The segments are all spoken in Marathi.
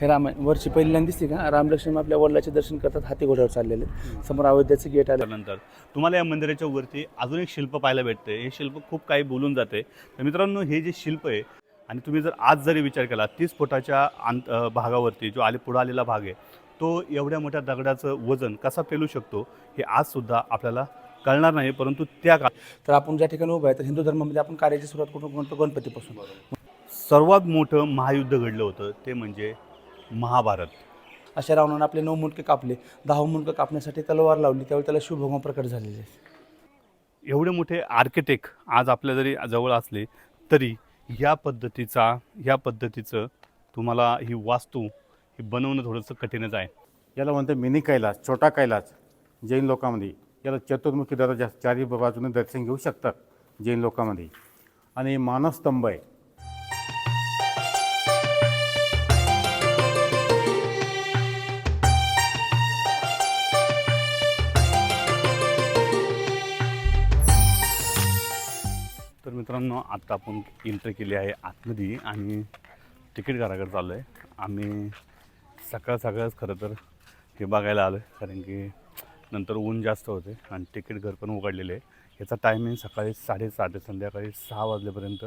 हे राम वरची पहिल्यांदा दिसते का? रामलक्ष्मण आपल्या वडिलाचे दर्शन करतात हाती घोड्यावर चाललेले. समोर अयोध्याचं गेट आलं. त्यानंतर तुम्हाला या मंदिराच्या वरती अजून एक शिल्प पाहायला भेटते हे शिल्प खूप काही बोलून जाते. तर मित्रांनो हे जे शिल्प आहे आणि तुम्ही जर आज जरी विचार केला तीस फुटाच्या अंत भागावरती जो आले पुढं आलेला भाग आहे तो एवढ्या मोठ्या दगडाचं वजन कसा पेलू शकतो हे आजसुद्धा आपल्याला कळणार नाही परंतु त्या का तर आपण ज्या ठिकाणी उभं आहे तर हिंदू धर्मामध्ये आपण कार्याची सुरुवात कुठून करतो गणपतीपासून? सर्वात मोठं महायुद्ध घडलं होतं ते म्हणजे महाभारत. अशा रावणाने आपले नऊ मुंडके कापले. दहा मुंडकं कापण्यासाठी तलवार लावली. त्यावेळी त्याला शुभभंग प्रकट झालेले. आहे एवढे मोठे आर्किटेक्ट आज आपल्या जरी जवळ असले तरी या पद्धतीचा ह्या पद्धतीचं तुम्हाला ही वास्तू ही बनवणं थोडंसं कठीणच आहे. याला म्हणते मिनी कैलास छोटा कैलास. जैन लोकांमध्ये याला चतुर्मुखी दरवाजा चारी बाजूने दर्शन घेऊ शकतात जैन लोकांमध्ये. आणि मानस्तंभ आहे. मित्रांनो आत्ता आपण एंट्री केली आहे आतमध्ये आणि तिकीट घराकडे चाललो आहे आम्ही सकाळ सकाळच खरं तर हे बघायला आलो आहे कारण की नंतर ऊन जास्त होते आणि तिकीट घर पण उघडलेले आहे. याचा टायमिंग सकाळी साडेसात ते संध्याकाळी सहा वाजल्यापर्यंत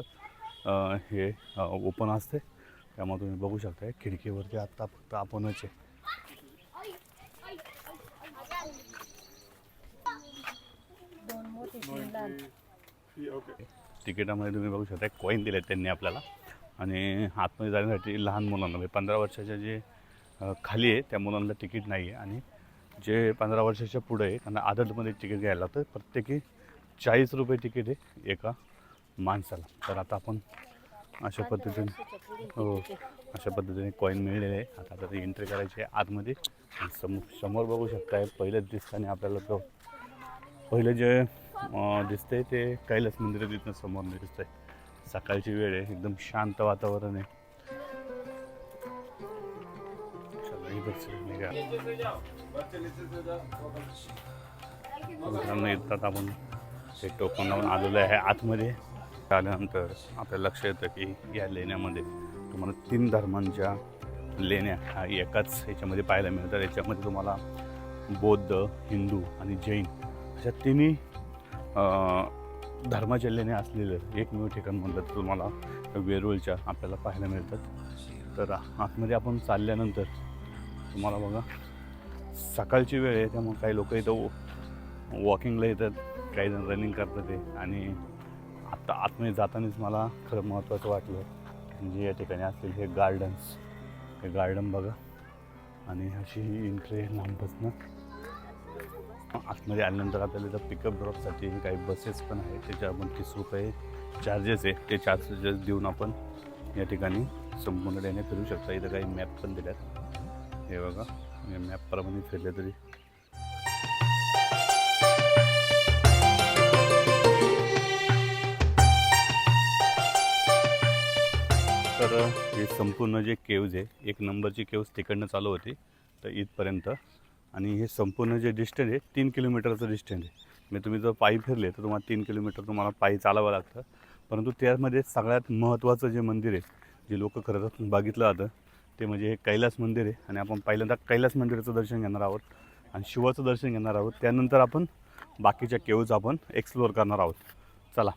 हे ओपन असते त्यामुळे तुम्ही बघू शकता खिडकीवरती आत्ता फक्त आपणच आहे. तिकिटामध्ये तुम्ही बघू शकता कॉईन दिले त्यांनी आपल्याला. आणि आतमध्ये जाण्यासाठी लहान मुलांना म्हणजे पंधरा वर्षाच्या जे खाली आहे त्या मुलांना तिकीट नाही आहे आणि जे पंधरा वर्षाच्या पुढे आहे त्यांना आदतमध्ये तिकीट घ्यायला लागतं. प्रत्येकी चाळीस रुपये तिकीट आहे एका माणसाला. तर आता आपण अशा पद्धतीने हो अशा पद्धतीने कॉईन मिळलेले आहे. आता आता ती एंट्री करायची आहे आतमध्ये. समोर समोर बघू शकताय पहिल्याच दिसताना आपल्याला तो पहिलं जे दिसतंय ते कैलास मंदिर आहे तिथनं समोर दिसतंय. सकाळची वेळ आहे एकदम शांत वातावरण आहे. येतात आपण. ते टोकन लावून आलेलं आहे आतमध्ये. आल्यानंतर आपल्या लक्ष येतं की या लेण्यामध्ये तुम्हाला तीन धर्मांच्या लेण्या ह्या एकाच याच्यामध्ये पाहायला मिळतात. याच्यामध्ये तुम्हाला बौद्ध हिंदू आणि जैन अशा तिन्ही अं, असलेलं एकमेव ठिकाण म्हणलं तर तुम्हाला वेरूळच्या आपल्याला पाहायला मिळतात तर आतमध्ये आपण चालल्यानंतर तुम्हाला बघा सकाळची वेळ आहे त्यामुळे काही लोक इथं वॉकिंगला येतात काही जण रनिंग करतात ते. आणि आत्ता आतमध्ये जातानाच मला खरं महत्त्वाचं वाटलं म्हणजे या ठिकाणी असलेले हे गार्डन्स हे गार्डन बघा. आणि अशी ही एंट्री आहे आतमध्ये आल्यानंतर आपल्याला इथं पिकअप ड्रॉपसाठी काही बसेस पण आहेत. त्याच्या आपण तीस रुपये चार्जेस आहे ते चार्जेस देऊन आपण या ठिकाणी संपूर्ण लेण्या फिरू शकता. इथं काही मॅप पण दिल्यात हे बघा. या मॅपप्रमाणे फिरले तरी. तर हे संपूर्ण जे केव्ज आहे एक नंबरची केव्ज तिकडनं चालू होती. तर इथपर्यंत आणि हे संपूर्ण जे डिस्टन्स आहे तीन किलोमीटरचं डिस्टन्स आहे. म्हणजे तुम्ही जर पायी फिरले तर तुम्हाला तीन किलोमीटर तुम्हाला पायी चालावं लागतं. परंतु त्यामध्ये सगळ्यात महत्त्वाचं जे मंदिर आहे जे लोक खरं तर बघितलं जातं ते म्हणजे हे कैलास मंदिर आहे. आणि आपण पहिल्यांदा कैलास मंदिराचं दर्शन घेणार आहोत आणि शिवाचं दर्शन घेणार आहोत. त्यानंतर आपण बाकीच्या केव्ज आपण एक्सप्लोअर करणार आहोत. चला.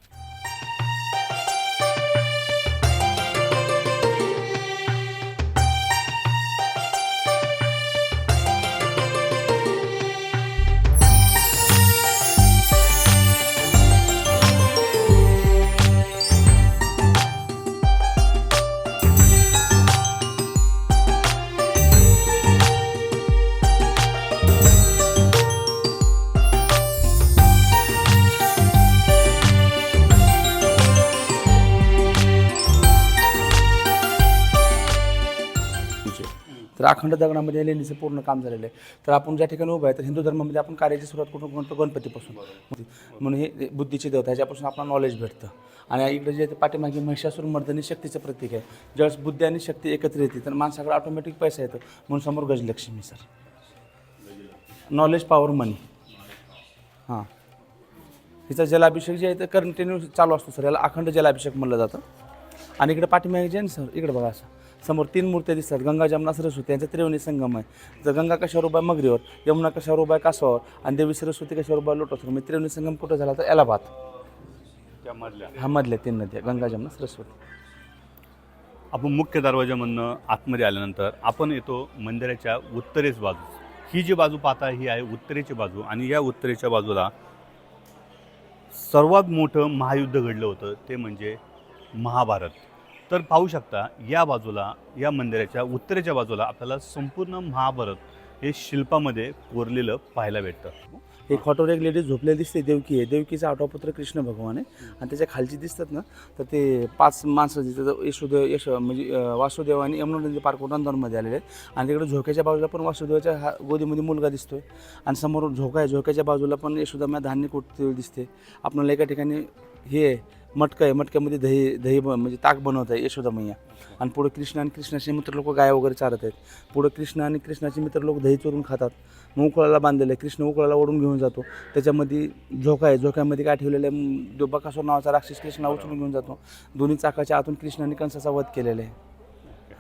तर अखंड दगडामध्ये लेणीचं पूर्ण काम झालेलं आहे. तर आपण ज्या ठिकाणी उभं आहे तर हिंदू धर्मामध्ये आपण कार्याची सुरुवात कुठून करतो गणपतीपासून. म्हणून हे बुद्धीचे देवता ह्याच्यापासून आपला नॉलेज भेटतं. आणि इकडे जे पाठीमागे महिषासूर मर्दनी शक्तीचं प्रतीक आहे. ज्यावेळेस बुद्धी आणि शक्ती एकत्र येते तर माणसाकडे ऑटोमॅटिक पैसा येतो. म्हणून समोर Gajalakshmi sir knowledge power money हां. हिचा जलाभिषेक जे आहे ते कंटिन्यू चालू असतो सर याला अखंड जलाभिषेक म्हणलं जातं. आणि इकडे पाठीमागे जे आहे ना सर इकडे बघा असं समोर तीन मूर्त्या दिसतात. गंगा जमुना सरस्वती यांचा त्रिवेणी संगम आहे. तर गंगा कशावर उभा आहे? मगरीवर. यमुना कशावर उभा आहे? कासवावर. आणि देवी सरस्वती कशावर उभा लोटसवर. म्हणजे त्रिवेणी संगम कुठं झाला तर? एलाबाद त्यामधल्या हा मधल्या तीन नद्या. गंगा जमुना सरस्वती. आपण मुख्य दरवाजामधनं आतमध्ये आल्यानंतर आपण येतो मंदिराच्या उत्तरेस बाजू. ही जी बाजू पाहता ही आहे उत्तरेची बाजू आणि या उत्तरेच्या बाजूला सर्वात मोठं महायुद्ध घडलं होतं ते म्हणजे महाभारत. तर पाहू शकता या बाजूला या मंदिराच्या उत्तरेच्या बाजूला आपल्याला संपूर्ण महाभारत हे शिल्पामध्ये कोरलेलं पाहायला भेटतं. एक हॉटवर एक लेडीज झोपलेली दिसते देवकी आहे. देवकीचा आठवपुत्र कृष्ण भगवान आहे. आणि त्याच्या खालची दिसतात ना तर ते पाच माणसं तिथं यशोदेव यश म्हणजे वासुदेव आणि यमुना नदी पार्क नंदनमध्ये आलेले आहेत. आणि तिकडे झोक्याच्या बाजूला पण वासुदेवाच्या हा गोदीमध्ये मुलगा दिसतोय. आणि समोर झोका आहे झोक्याच्या बाजूला पण यशोदा धान्य कुठते दिसते. आपल्याला एका ठिकाणी हे आहे, मटकं आहे. मटक्यामध्ये दही दही ब- म्हणजे ताक बनवत आहे यशोदा मैया. आणि पुढे कृष्ण आणि कृष्णाचे मित्र लोक गाय वगैरे चारत आहेत. पुढे कृष्ण आणि कृष्णाचे मित्र लोक दही चोरून खातात. मग उकळाला बांधलेलं आहे. कृष्ण उकळाला ओढून घेऊन जातो. त्याच्यामध्ये झोका आहे. झोक्यामध्ये काय ठेवलेलं आहे? जो बकासूर नावाचा राक्षस कृष्णा उचलून घेऊन जातो. दोन्ही चाकाच्या आतून कृष्णाने कंसाचा वध केलेला आहे.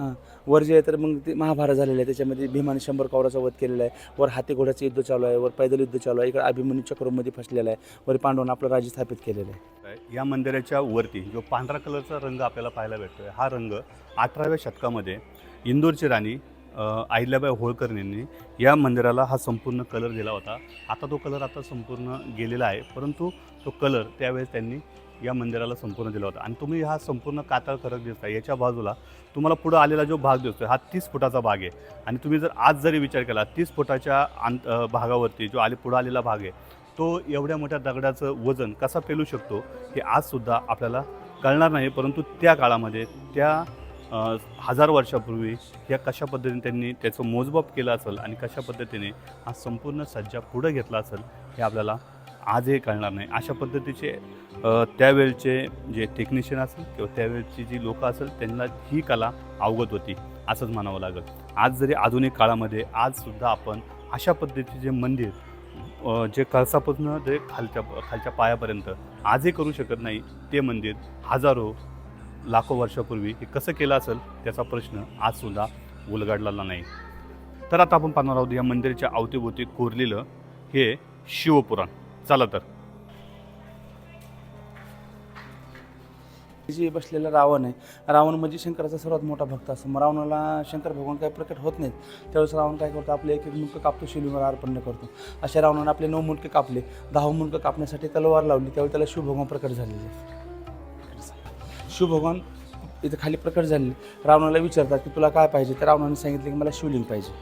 हां. वर जे आहे तर मग ते महाभारत झालेलं आहे. त्याच्यामध्ये भीमाने शंभर कौराचा वध केलेला आहे. वर हाती घोड्याचं युद्ध चालू आहे. वर पैदल युद्ध चालू आहे. इकडे अभिमन्यू चक्रमध्ये फसलेला आहे. वर पांडवांना आपलं राज्य स्थापित केलेलं आहे. या मंदिराच्या वरती जो पांढरा कलरचा रंग आपल्याला पाहायला भेटतोय हा रंग अठराव्या शतकामध्ये इंदोरची राणी आहिल्याबाई अहिल्याबाई होळकर यांनी या मंदिराला हा संपूर्ण कलर दिला होता. आता तो कलर आता संपूर्ण गेलेला आहे. परंतु तो कलर त्यावेळेस त्यांनी या मंदिराला संपूर्ण दिला होता. आणि तुम्ही हा संपूर्ण कातळ खरक दिसता याच्या बाजूला तुम्हाला पुढं आलेला जो भाग दिसतोय हा तीस फुटाचा भाग आहे. आणि तुम्ही जर आज जरी विचार केला तीस फुटाच्या अंत भागावरती जो आले पुढं आलेला भाग आहे तो एवढ्या मोठ्या दगडाचं वजन कसा पेलू शकतो हे आजसुद्धा आपल्याला कळणार नाही. परंतु त्या काळामध्ये त्या हजार वर्षापूर्वी या कशा पद्धतीने त्यांनी त्याचं मोजमाप केलं असेल आणि कशा पद्धतीने हा संपूर्ण सज्जा पुढं घेतला असेल हे आपल्याला आजही कळणार नाही. अशा पद्धतीचे त्यावेळचे जे टेक्निशियन असेल किंवा त्यावेळची जी लोकं असेल त्यांना ही कला अवगत होती असंच म्हणावं लागेल. आज जरी आधुनिक काळामध्ये आजसुद्धा आपण अशा पद्धतीचे जे मंदिर जे कळसापासून ते खालच्या खालच्या पायापर्यंत आजही करू शकत नाही ते मंदिर हजारो लाखो वर्षापूर्वी हे कसं केलं असेल त्याचा प्रश्न आजसुद्धा उलगडलेला नाही. तर आता आपण पाहणार आहोत या मंदिराच्या अवतीभोवती कोरलेलं हे शिवपुराण. चला तर. जे बसलेला रावण आहे. रावण म्हणजे शंकराचा सर्वात मोठा भक्त असतो. मग रावणाला शंकर भगवान काही प्रकट होत नाहीत. त्यावेळेस रावण काय करतो? आपले एक एक मुंडकं कापतो शिलीवर अर्पण करतो. अशा रावणाने आपले नऊ मुंडके कापले. दहा मुंडकं कापण्यासाठी तलवार लावली. त्यावेळी त्याला शिवभगवान प्रकट झालेले. शिवभगवान इथं खाली प्रकट झालेले. रावणाला विचारतात की तुला काय पाहिजे? तर रावणाने सांगितलं की मला शिवलिंग पाहिजे.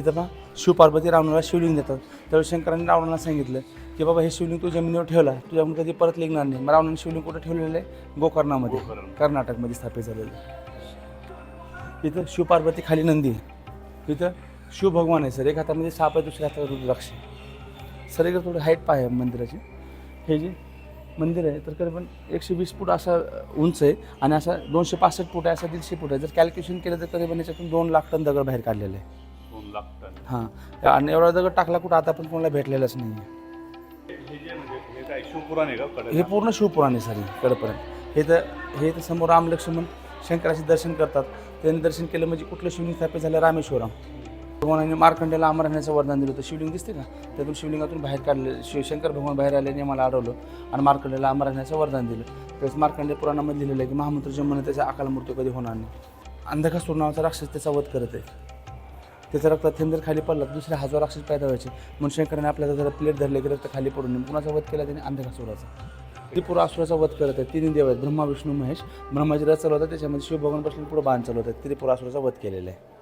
इथं पहा शिवपार्वती रावणाला शिवलिंग देतात. त्यावेळी शंकराने रावणाला सांगितलं की बाबा हे शिवलिंग तू जमिनीवर ठेवला तुझ्याकडून कधी परत लिंगणार नाही. मग रावणाने शिवलिंग कुठं ठेवलेलं आहे? गोकर्णामध्ये. गोकर्ण. कर्नाटकमध्ये स्थापित झालेलं आहे. इथं शिवपार्वती खाली नंदी आहे. इथं शिवभगवान आहे सर एक हातामध्ये साप आहे दुसऱ्या हातावर रुद्राक्ष आहे. सर इकडे थोडी हाईट पाय आहे मंदिराची. हे जे मंदिर आहे तर करीबन एकशे वीस फूट असा उंच आहे आणि असा दोनशे पासष्ट फूट आहे असा दीडशे फूट आहे. जर कॅल्क्युलेशन केलं तर करीबन याच्यातून दोन लाख टन दगड बाहेर काढलेले आहे. दोन लाख टन. हां. आणि एवढा दगड टाकला कुठं? आता पण कोणाला भेटलेलाच नाही शिवपुराण आहे का हे पूर्ण शिवपुराण आहे सर हे कडपर्यंत. हे तर हे तर समोर राम लक्ष्मण शंकराचे दर्शन करतात. त्यांनी दर्शन केलं म्हणजे कुठलं शिवलिंग स्थापित झालं? रामेश्वरम. भगवानाने मार्कंडेला अमर राहण्याचं वरदान दिलं होतं. शिवलिंग दिसते का? त्यातून शिवलिंगातून बाहेर काढलं शिव शंकर भगवान बाहेर आल्याने मला अडवलं आणि मार्कंडेला अमर राहण्याचं वरदान दिलं. त्यावेळेस मार्कंडे पुराणामध्ये लिहिलेलं आहे की महामंत्र जन्मने त्याचा अकाल मृत्यू कधी होणार नाही. अंधकासूर नावाचा राक्षस त्याचा वध करत आहे. त्याचा रक्त थेंब जर खाली पडला तर दुसरे हजार राक्षस पैदा व्हायचे. म्हणून शंकराने आपल्याला जर प्लेट धरले की रक्त खाली पडून नये कुणाचा वध केला त्याने? अंधकासुराचा त्रिपुरा असुराचा वध करत आहे तिन्ही देव आहेत. ब्रह्मा विष्णू महेश. ब्रह्माजी रथ चालवतात. त्याच्यामध्ये शिवभगवान बसले पुढे बाण चालवतात. त्रिपुरा असुराचा वध केलेला आहे.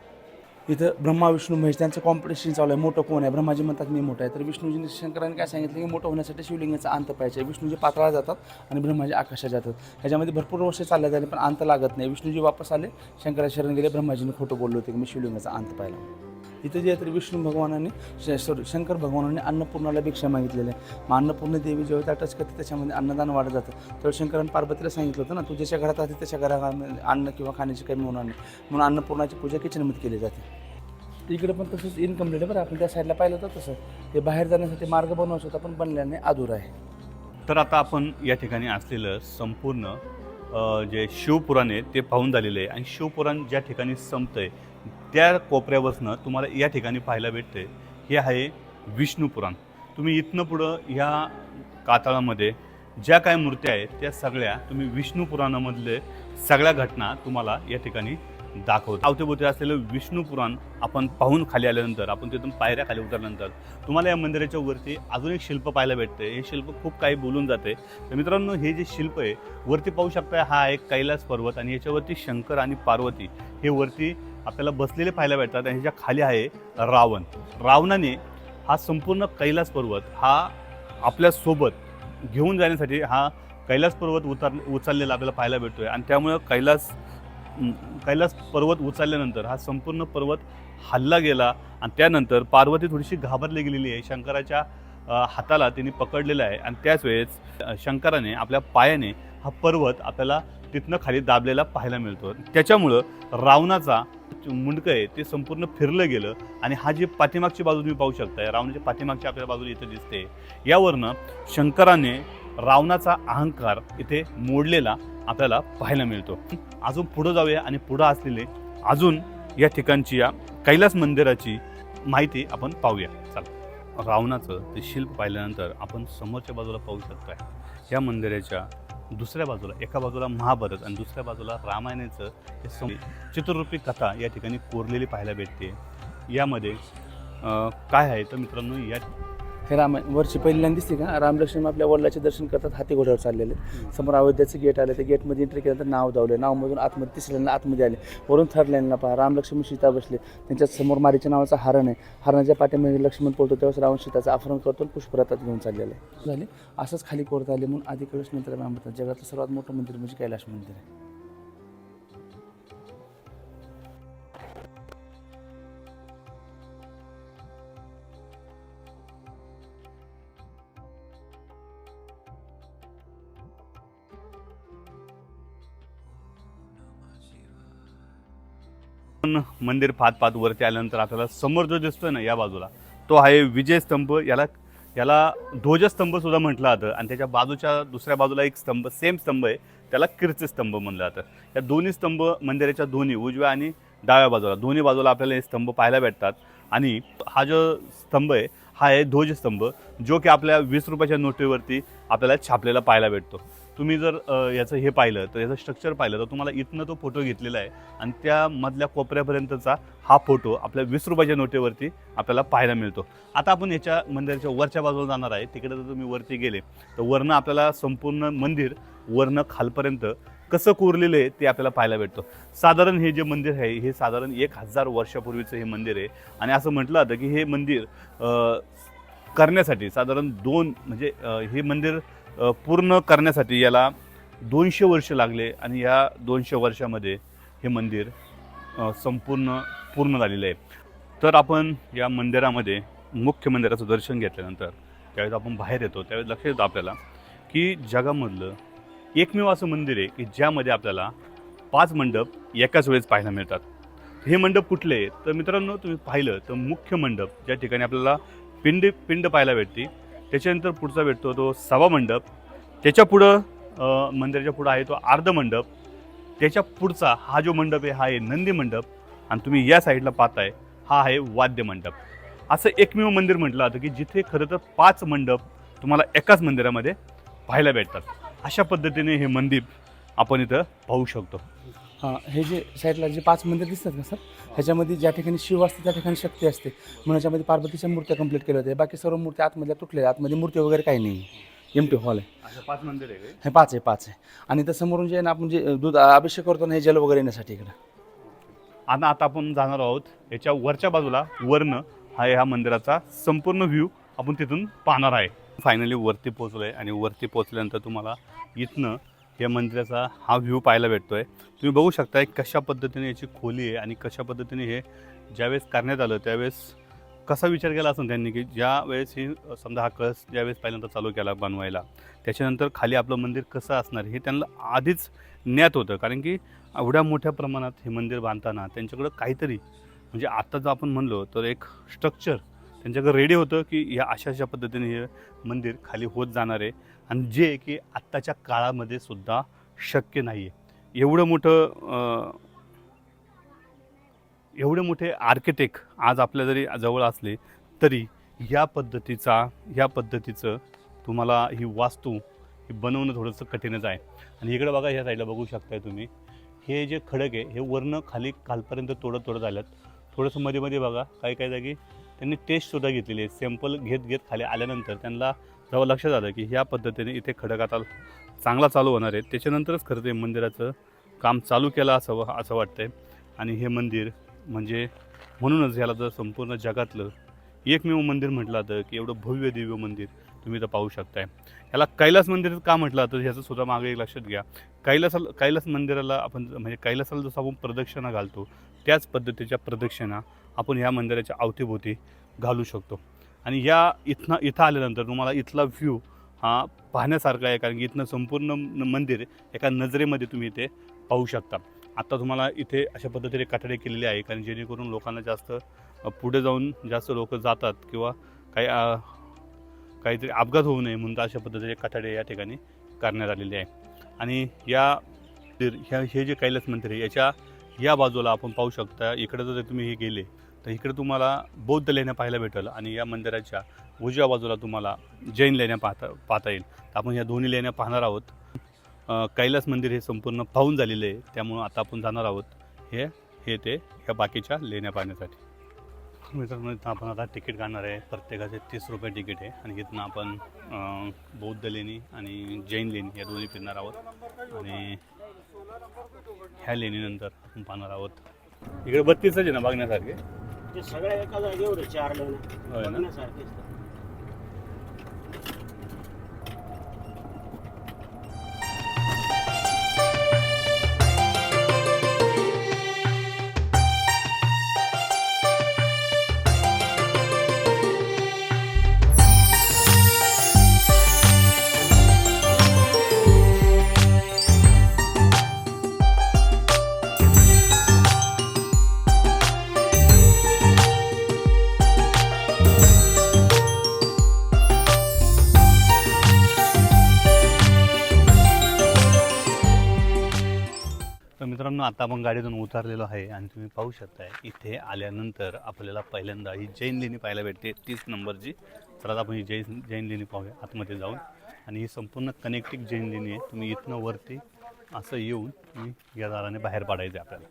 इथं ब्रह्मा विष्णू महेश त्यांचं कॉम्पिटिशन चालू आहे. मोठं कोण आहे? ब्रह्माजी म्हणतात मी मोठं आहे. तर विष्णूजी शंकरांनी काय सांगितलं? की मोठं होण्यासाठी शिवलिंगाचा अंत पाहिजे विष्णूजी पात्राला जातात आणि ब्रह्माजी आकाशात जातात. ह्याच्यामध्ये भरपूर वर्ष चालले झाले पण अंत लागत नाही. विष्णूजी वापस आले शंकरा शरण गेले ब्रह्माजीने खोटं बोललो होते की मी शिवलिंगाचा अंत पाहिला. इथं जे तर विष्णू भगवानाने सॉरी शंकर भगवानाने अन्नपूर्णाला भिक्षा मागितलेली आहे. मग अन्नपूर्ण देवी जेव्हा ताटच करते त्याच्यामध्ये अन्नदान वाढत जातं. तेव्हा शंकराने पार्वतीला सांगितलं होतं ना तू ज्याच्या घरात राहते त्याच्या घरामध्ये अन्न किंवा खाण्याची कमी होणार नाही. म्हणून अन्नपूर्णाची पूजा किचनमध्ये केली जाते. इकडे पण तसंच इनकम्प्लीट आहे बरं. आपण त्या साईडला पाहिलं तर तसं. ते बाहेर जाण्यासाठी मार्ग बनवायचा होता पण बनल्याने अधूर आहे. तर आता आपण या ठिकाणी असलेलं संपूर्ण अ, जे शिवपुराण आहे ते पाहून झालेलं आहे. आणि शिवपुराण ज्या ठिकाणी संपतंय त्या कोपऱ्यावरनं तुम्हाला या ठिकाणी पाहायला भेटते हे आहे विष्णुपुराण तुम्ही इथनं पुढं ह्या कातळामध्ये ज्या काय मूर्त्या आहेत त्या सगळ्या तुम्ही विष्णुपुराणामधले सगळ्या घटना तुम्हाला या ठिकाणी दाखवतो. अवतीभोवती असलेलं विष्णू पुराण आपण पाहून खाली आल्यानंतर आपण तिथून पायऱ्या खाली उतरल्यानंतर तुम्हाला या मंदिराच्या वरती अजून एक शिल्प पाहायला भेटते. हे शिल्प खूप काही बोलून जाते. तर मित्रांनो हे जे शिल्प आहे वरती पाहू शकता हा एक कैलास पर्वत आणि याच्यावरती शंकर आणि पार्वती हे वरती आपल्याला बसलेले पाहायला भेटतात आणि ह्याच्या खाली आहे रावण. रावणाने हा संपूर्ण कैलास पर्वत हा आपल्यासोबत घेऊन जाण्यासाठी हा कैलास पर्वत उतार उचललेला आपल्याला पाहायला भेटतोय. आणि त्यामुळं कैलास कैलास पर्वत उचलल्यानंतर हा संपूर्ण पर्वत हल्ला गेला आणि त्यानंतर पार्वती थोडीशी घाबरली गेलेली आहे. शंकराच्या हाताला तिने पकडलेला आहे आणि त्याच वेळेस शंकराने आपल्या पायाने हा पर्वत आपल्याला तिथनं खाली दाबलेला पाहायला मिळतो. त्याच्यामुळं रावणाचा मुंडकं आहे ते संपूर्ण फिरलं गेलं आणि हा जी पाठीमागची बाजू तुम्ही पाहू शकताय रावणाच्या पाठीमागची आपल्या बाजू इथं दिसते. यावरनं शंकराने रावणाचा अहंकार इथे मोडलेला आपल्याला पाहायला मिळतो. अजून पुढं जाऊया आणि पुढं असलेले अजून या ठिकाणची या कैलास मंदिराची माहिती आपण पाहूया. चला. रावणाचं ते शिल्प पाहिल्यानंतर आपण समोरच्या बाजूला पाहू शकताय. या मंदिराच्या दुसऱ्या बाजूला एका बाजूला महाभारत आणि दुसऱ्या बाजूला रामायणाचं हे सं चित्ररूपी कथा या ठिकाणी कोरलेली पाहायला भेटते. यामध्ये काय आहे? तर मित्रांनो या हे राम वरची पहिल्यांदा दिसते का? रामलक्ष्मण आपल्या वडिलाचे दर्शन करतात हाती घोड्यावर चाललेले. समोर अयोध्याचं गेट आलं त्या गेटमध्ये एंट्री केल्यानंतर नाव धावले. नावमधून आतमध्ये तिसऱ्यांना आतमध्ये आले. वरून थर्ड लाईनला पहा रामलक्ष्मण सीता बसले. त्यांच्यासमोर मारीच्या नावाचा हरण आहे. हरणाच्या पाठीमध्ये लक्ष्मण पळतो तेव्हाच रावण सीताचं अपहरण करतो पुष्परातात घेऊन चाललेलं आहे. झाले. असंच खाली कोरत आले म्हणून आधी कळस नंतर म्हणतात जगातलं सर्वात मोठं मंदिर म्हणजे कैलास मंदिर आहे. पण मंदिर पात पात वरती आल्यानंतर आपल्याला समोर जो दिसतोय ना या बाजूला तो आहे विजय स्तंभ. याला याला ध्वजस्तंभ सुद्धा म्हटलं जातं. आणि त्याच्या बाजूच्या दुसऱ्या बाजूला एक स्तंभ सेम स्तंभ आहे. त्याला कीर्तिस्तंभ म्हणलं जातं. या दोन्ही स्तंभ मंदिराच्या दोन्ही उजव्या आणि डाव्या बाजूला दोन्ही बाजूला आपल्याला हे स्तंभ पाहायला भेटतात. आणि हा जो स्तंभ आहे हा आहे ध्वजस्तंभ जो की आपल्या वीस रुपयाच्या नोटीवरती आपल्याला छापलेला पाहायला भेटतो. तुम्ही जर याचं हे पाहिलं तर याचं स्ट्रक्चर पाहिलं तर तुम्हाला इथनं तो फोटो घेतलेला आहे. आणि त्यामधल्या कोपऱ्यापर्यंतचा हा फोटो आपल्या वीस रुपयाच्या नोटेवरती आपल्याला पाहायला मिळतो. आता आपण याच्या मंदिराच्या वरच्या बाजूला जाणार आहे. तिकडे जर तुम्ही वरती गेले तर वरनं आपल्याला संपूर्ण मंदिर वरनं खालपर्यंत कसं कोरलेलं आहे ते आपल्याला पाहायला भेटतं. साधारण हे जे मंदिर आहे हे साधारण एक हजार वर्षापूर्वीचं हे मंदिर आहे. आणि असं म्हटलं जातं की हे मंदिर करण्यासाठी साधारण दोन म्हणजे हे मंदिर पूर्ण करण्यासाठी याला दोनशे वर्ष लागले आणि या दोनशे वर्षामध्ये हे मंदिर संपूर्ण पूर्ण झालेलं आहे. तर आपण या मंदिरामध्ये मुख्य मंदिराचं दर्शन घेतल्यानंतर त्यावेळेस आपण बाहेर येतो त्यावेळेस लक्षात येतं आपल्याला की जगामधलं एकमेव असं मंदिर आहे की ज्यामध्ये आपल्याला पाच मंडप एकाच वेळेस पाहायला मिळतात. हे मंडप कुठले आहे? तर मित्रांनो तुम्ही पाहिलं तर मुख्य मंडप ज्या ठिकाणी आपल्याला पिंड पिंड पाहायला भेटते त्याच्यानंतर पुढचा भेटतो तो सभा मंडप. त्याच्या पुढं मंदिराच्या पुढं आहे तो अर्ध मंडप. त्याच्या पुढचा हा जो मंडप आहे हा आहे नंदी मंडप. आणि तुम्ही या साईडला पाहताय हा आहे वाद्य मंडप. असं एकमेव मंदिर म्हटलं जातं की जिथे खरं तर पाच मंडप तुम्हाला एकाच मंदिरामध्ये पाहायला भेटतात. अशा पद्धतीने हे मंदिर आपण इथं पाहू शकतो. हां हे जे साईडला जे पाच मंदिर दिसतात का सर ह्याच्यामध्ये ज्या ठिकाणी शिव असते त्या ठिकाणी शक्ती असते. म्हणून याच्यामध्ये पार्वतीच्या मूर्त्या कंप्लीट केल्या होत्या. बाकी सर्व मूर्त्या आतमधल्या तुटलेल्या आतमध्ये मूर्ती वगैरे काही नाही. एम टी हॉल आहे. पाच मंदिर आहे हे पाच आहे पाच आहे. आणि त्या समोरून जे आहे ना आपण जे दूध अभिषेक करतो ना हे जल वगैरे येण्यासाठी इकडं. आता आता आपण जाणार आहोत याच्या वरच्या बाजूला वरनं हा ह्या मंदिराचा संपूर्ण व्ह्यू आपण तिथून पाहणार आहे. फायनली वरती पोहोचलो आहे आणि वरती पोहोचल्यानंतर तुम्हाला इथनं या मंदिराचा हा व्ह्यू पाहायला भेटतो आहे तुम्ही बघू शकता कशा पद्धतीने याची खोली आहे आणि कशा पद्धतीने हे ज्यावेळेस करण्यात आलं त्यावेळेस कसा विचार केला असेल त्यांनी की ज्या वेळेस ही समजा हा कळस ज्यावेळेस पहिल्यांदा चालू केला बनवायला त्याच्यानंतर खाली आपलं मंदिर कसं असणार हे त्यांना आधीच ज्ञात होतं. कारण की एवढ्या मोठ्या प्रमाणात हे मंदिर बांधताना त्यांच्याकडं काहीतरी म्हणजे आत्ता जर आपण म्हणलो तर एक स्ट्रक्चर त्यांच्याकडे रेडी होतं की या अशा अशा पद्धतीने हे मंदिर खाली होत जाणार आहे. आणि जे की आत्ताच्या काळामध्ये सुद्धा शक्य नाही आहे एवढं मोठं एवढे मोठे आर्किटेक्ट आज आपल्या जरी जवळ असले तरी या पद्धतीचा ह्या पद्धतीचं तुम्हाला ही वास्तू ही बनवणं थोडंसं कठीणच आहे. आणि इकडे बघा ह्या साईडला बघू शकताय तुम्ही. हे जे खडक आहे हे वरनं खाली खालपर्यंत तोडत तोडत आल्यात. थोडंसं मध्ये मध्ये बघा काही काही जागी त्यांनी टेस्टसुद्धा घेतलेली आहे. सॅम्पल घेत घेत खाली आल्यानंतर त्यांना जेव्हा लक्षात आलं की ह्या पद्धतीने इथे खडक आता चांगला चालू होणार आहे. त्याच्यानंतरच खरं ते मंदिराचं काम चालू केलं असावं असं वाटतंय. आणि हे मंदिर म्हणजे म्हणूनच ह्याला जर संपूर्ण जगातलं एकमेव मंदिर म्हटलं जातं की एवढं भव्य दिव्य मंदिर तुम्ही इथं पाहू शकताय. याला कैलास मंदिर का म्हटलं तर ह्याचं सुद्धा मागे एक लक्षात घ्या. कैलासाला कैलास मंदिराला आपण म्हणजे कैलासाला जसं आपण प्रदक्षिणा घालतो त्याच पद्धतीच्या प्रदक्षिणा आपण ह्या मंदिराच्या अवतीभोवती घालू शकतो. आणि या इथनं इथं आल्यानंतर तुम्हाला इथला व्ह्यू हा पाहण्यासारखा आहे कारण की इथनं संपूर्ण मंदिर एका नजरेमध्ये तुम्ही इथे पाहू शकता. आत्ता तुम्हाला इथे अशा पद्धतीने कठडे केलेले आहे कारण जेणेकरून लोकांना जास्त पुढे जाऊन जास्त लोक जातात किंवा काही काहीतरी अपघात होऊ नये म्हणून अशा पद्धतीचे कठाडे या ठिकाणी करण्यात आलेले आहे. आणि या ह्या हे जे कैलास मंदिर आहे याच्या या बाजूला आपण पाहू शकता इकडे जर तुम्ही हे गेले तर इकडे तुम्हाला बौद्ध लेण्या पाहायला भेटेल आणि या मंदिराच्या उजव्या बाजूला तुम्हाला जैन लेण्या पाहता पाहता येईल. तर आपण या दोन्ही लेण्या पाहणार आहोत. कैलास मंदिर हे संपूर्ण पाहून झालेले आहे. त्यामुळं आता आपण जाणार आहोत हे हे ते ह्या बाकीच्या लेण्या पाहण्यासाठी. मित्रांनो इथं आपण आता तिकीट काढणार आहे. प्रत्येकाचे तीस रुपये तिकीट आहे. आणि इथनं आपण बौद्ध लेणी आणि जैन लेणी या दोन्ही फिरणार आहोत. आणि ह्या लेणीनंतर आपण पाहणार आहोत. इकडे बत्तीसच आहे ना बघण्यासारखे? ते सगळ्या एका जागेवर आहे, चार लेण्या होय ना. आता आपण गाडीतून उतरलेलो आहे आणि तुम्ही पाहू शकताय इथे आल्यानंतर आपल्याला पहिल्यांदा ही जैन लेणी पाहायला भेटते तीस नंबरची. तर आता आपण ही जैन जैन लेणी पाहूया आतमध्ये जाऊन. आणि ही संपूर्ण कनेक्टिंग जैन लेणी आहे तुम्ही इथनं वरती असं येऊन तुम्ही या दाराने बाहेर पाडायचं आपल्याला.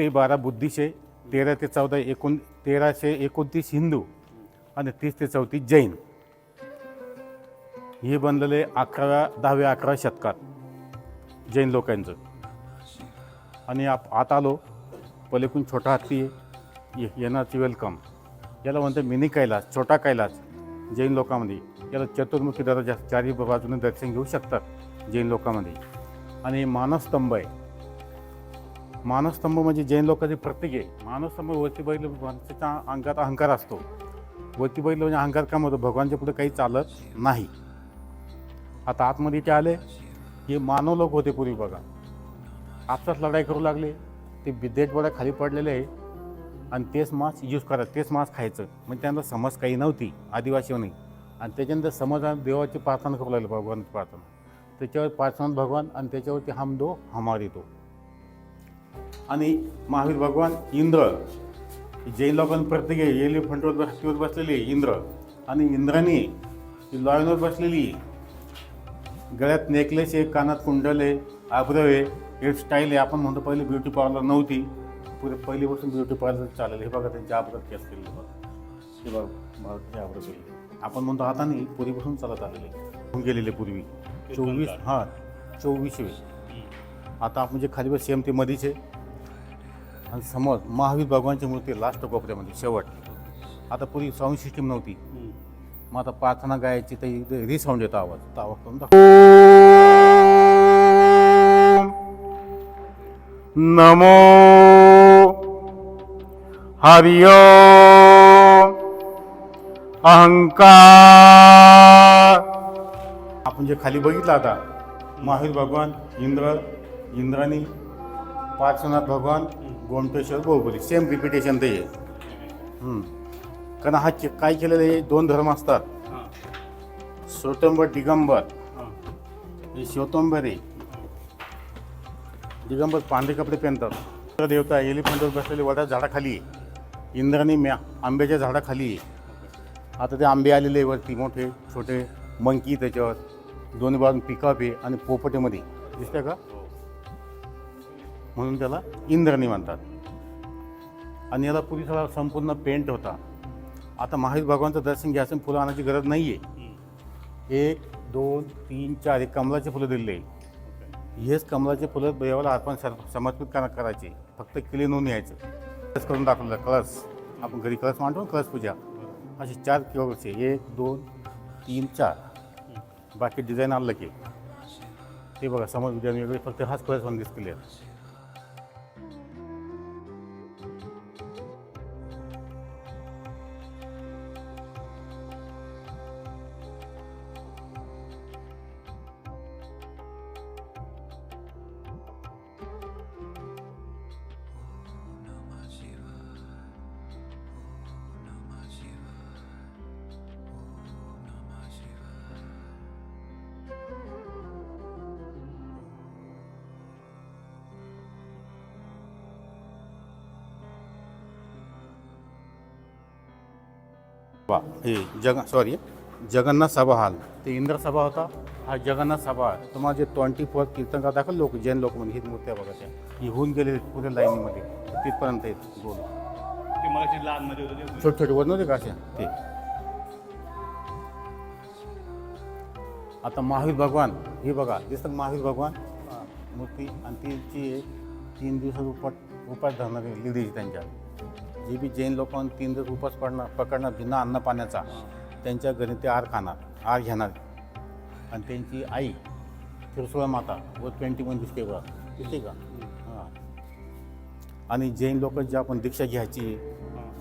ते बारा बुद्धिशे तेरा ते चौदा एकोण तेराशे एकोणतीस हिंदू आणि तीस ते चौतीस जैन. हे बनलेले अकराव्या दहाव्या अकराव्या शतकात जैन लोकांचं. आणि आप आता आलो पलीकडून छोटा हत्ती आहे ये- येणारची वेलकम याला म्हणतात मिनी कैलास छोटा कैलास जैन लोकांमध्ये. याला चतुर्मुखी दरवाजा चारही बाजूने दर्शन घेऊ शकतात जैन लोकांमध्ये. आणि मानस्तंभ आहे. मानसस्तंभ म्हणजे जैन लोकांचे प्रतीक आहे. मानसस्तंभ वरती बैल माणसाच्या अंगात अहंकार असतो. वरती बैल म्हणजे अहंकार काम होतो भगवानच्या पुढे काही चालत नाही. आता आतमध्ये ते आले. हे मानव लोक होते पूर्वी बघा. आपसात लढाई करू लागले. ते विद्यात खाली पडलेले आहे. आणि तेच मांस यूज करा तेच मांस खायचं. म्हणजे त्यांना समज काही नव्हती. आदिवासी नाही आणि त्याच्यानंतर समज देवाची प्रार्थना करू लागले. भगवानची प्रार्थना. त्याच्यावर प्रार्थना भगवान आणि त्याच्यावरती हम दो हमार येतो. आणि महावीर भगवान इंद्र. जैन लोकांना प्रत्येक एलिफंटवर बस हत्तीवर बसलेली इंद्र. आणि इंद्राणी ही लॉयनवर बसलेली गळ्यात नेकलेस आहे कानात कुंडल आहे आब्रव आहे. हेअरस्टाईल आहे. आपण म्हणतो पहिले ब्युटी पार्लर नव्हती. पुढे पहिलीपासून ब्युटी पार्लर चालेल हे बघा त्यांची आब्रत केस केलेली बघा हे बघा भारताची केली आपण म्हणतो आता नाही पूर्वीपासून चालत आलेले होऊन गेलेले पूर्वी. चोवीस हां चोवीसवे. आता आपण जे खाली बस सेम ते मधीच. आहे आणि समोर महावीर भगवानची मूर्ती लास्ट कोपऱ्यामध्ये शेवट. आता पूर्वी साऊंड सिस्टीम नव्हती. मग आता प्रार्थना गायची तर रिसाऊंड येतो आवाज. तर आवाज करून. नमो हरिओ अहंकार. आपण जे खाली बघितलं आता महावीर भगवान इंद्र इंद्राणी पार्श्वनाथ भगवान गोमटेश्वर बहुबली. सेम रिपिटेशन ते आहे हम्म. कारण हा के- काय केलेलं आहे? दोन धर्म असतात. स्वतंबर दिगंबर. हे श्वेतंबर आहे. दिगंबर पांढरे कपडे पेनतात. तर देवता एलिफंटवर बसलेले वडा झाडाखाली आहे. इंद्राने म्या आंब्याच्या झाडाखाली आहे. आता ते आंबे आलेले आहे वरती मोठे छोटे मंकी त्याच्यावर. दोन्ही बाजून पिकअप आहे आणि पोपटेमध्ये. दिसतं का? म्हणून त्याला इंद्राणी म्हणतात. आणि याला पूर्वी सगळा संपूर्ण पेंट होता. आता महावीर भगवानचं दर्शन घ्यायचं आणि फुलं आणायची गरज नाही आहे एक दोन तीन चार एक कमलाचे फुलं दिलेले. आहे हेच कमलाचे फुलं देवाला अर्पण समर्पित करा करायचे. फक्त क्लीन होऊन यायचं कलश करून दाखवलं कळस. आपण घरी कळस मांडतो कळस पूजा. असे चार किलोचे एक दोन तीन चार. बाकी डिझाईन आणलं की. ते बघा समोर डिझाईन वेगळे फक्त हाच कळस म्हणून दिसले वा हे जग सॉरी जगन्नाथ सभा हॉल. ते इंद्र सभा होता हा जगन्नाथ सभा. तुम्हाला जे ट्वेंटी फोर कीर्तनकार दाखल लोक जैन लोक म्हणजे ही मूर्त्या बघा त्या. ही होऊन गेले पुढे लाईनीमध्ये. तिथपर्यंत आहेत गोल छोटे छोटे वर नव्हते का अशा ते. आता महावीर भगवान हे बघा दिसतं महावीर भगवान. मूर्ती आणि तीची तीन दिवसात उपास उपास धरणारे लेडीज त्यांच्या. जे बी जैन लोक तीन दिवस उपास पडणार पकडणार बिना अन्न पाण्याचा. त्यांच्या घरी ते आर खाणार आर घेणार. आणि त्यांची आई तिरसोळा माता व ट्वेंटी वन दिसते बघा. दिसते का? हां. आणि जैन लोक जे आपण दीक्षा घ्यायची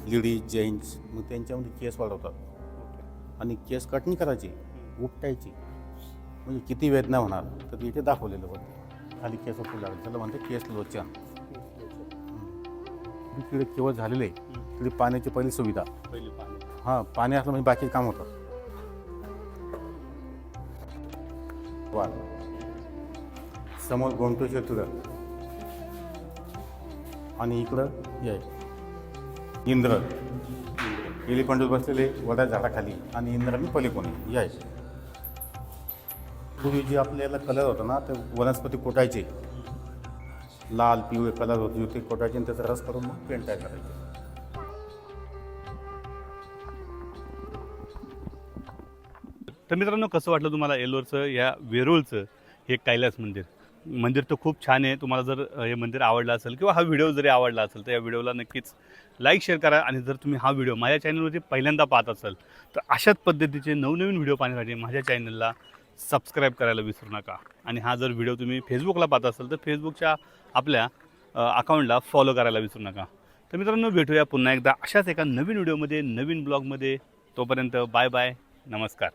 लेडीज जेंट्स मग त्यांच्यामध्ये केस वाढवतात. आणि केस कट नाही करायची उपटायची. म्हणजे किती वेदना होणार तर इथे दाखवलेलं होतं खाली केस उपटू लागले. त्याला म्हणते केस लोचन. तिकडे केवळ झालेलं तिकडे पाण्याची पहिली सुविधा. हां पाणी असलं म्हणजे बाकी काम होतं. वा. समोर गोमटेश्वर तुळं आणि इकडं हे इंद्र. एलिफंटवर बसलेले वडा झाडाखाली. आणि इंद्राने पलीकोणी हे आहे. पूर्वी जे आपल्याला कलर होता ना ते वनस्पती कोटायचे. लाल पिवळे कलर होते ते कोटायचे त्याचा रस करून मग पेंट तयार करायचे. तर मित्रांनो कसं वाटलं तुम्हाला एलोरचं या वेरूळचं हे कैलास मंदिर? मंदिर तर खूप छान आहे. तुम्हाला जर हे मंदिर आवडलं असेल किंवा हा व्हिडिओ जरी आवडला असेल तर या व्हिडिओला नक्कीच लाईक शेअर करा. आणि जर तुम्ही हा व्हिडिओ माझ्या चॅनलवरती पहिल्यांदा पाहत असाल तर अशाच पद्धतीचे नवनवीन व्हिडिओ पाहण्यासाठी माझ्या चॅनलला सबस्क्राईब करायला विसरू नका. आणि हा जर व्हिडिओ तुम्ही फेसबुकला पाहत असाल तर फेसबुकच्या आपल्या अकाउंटला फॉलो करायला विसरू नका. तर मित्रांनो भेटूया पुन्हा एकदा अशाच एका नवीन व्हिडिओमध्ये नवीन ब्लॉगमध्ये तोपर्यंत बाय बाय नमस्कार.